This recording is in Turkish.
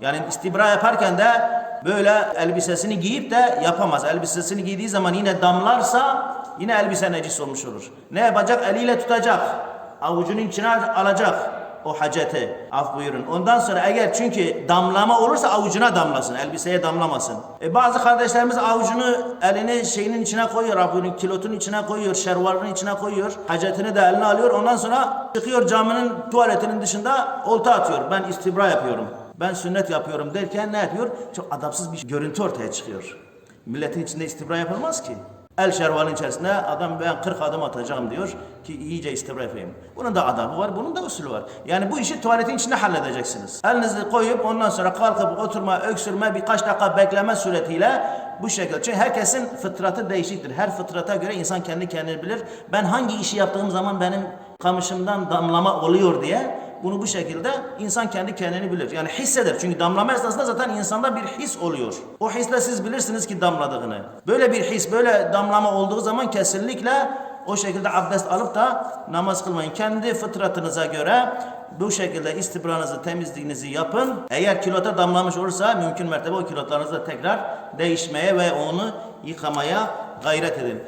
Yani istibra yaparken de böyle elbisesini giyip de yapamaz. Elbisesini giydiği zaman yine damlarsa yine elbise necis olmuş olur. Ne yapacak? Eliyle tutacak. Avucunun içine alacak o haceti. Af buyurun. Ondan sonra eğer çünkü damlama olursa avucuna damlasın. Elbiseye damlamasın. E bazı kardeşlerimiz avucunu elini şeyinin içine koyuyor. Avucunun kilotun içine koyuyor. Şervarının içine koyuyor. Hacetini de eline alıyor. Ondan sonra çıkıyor caminin tuvaletinin dışında olta atıyor. Ben istibra yapıyorum. Ben sünnet yapıyorum derken ne yapıyor? Çok adapsız bir görüntü ortaya çıkıyor. Milletin içinde istibra yapılmaz ki. El şervanın içerisinde adam ben 40 adım atacağım diyor ki iyice istibra yapayım. Bunun da adabı var, bunun da usulü var. Yani bu işi tuvaletin içinde halledeceksiniz. Elinizi koyup ondan sonra kalkıp oturma, öksürme, birkaç dakika bekleme suretiyle bu şekilde. Çünkü herkesin fıtratı değişiktir. Her fıtrata göre insan kendi kendini bilir. Ben hangi işi yaptığım zaman benim kamışımdan damlama oluyor diye bunu bu şekilde insan kendi kendini bilir. Yani hisseder. Çünkü damlama esnasında zaten insanda bir his oluyor. O hisle siz bilirsiniz ki damladığını. Böyle bir his, böyle damlama olduğu zaman kesinlikle o şekilde abdest alıp da namaz kılmayın. Kendi fıtratınıza göre bu şekilde istibranızı, temizliğinizi yapın. Eğer kilota damlamış olursa mümkün mertebe o kilotlarınızı da tekrar değişmeye ve onu yıkamaya gayret edin.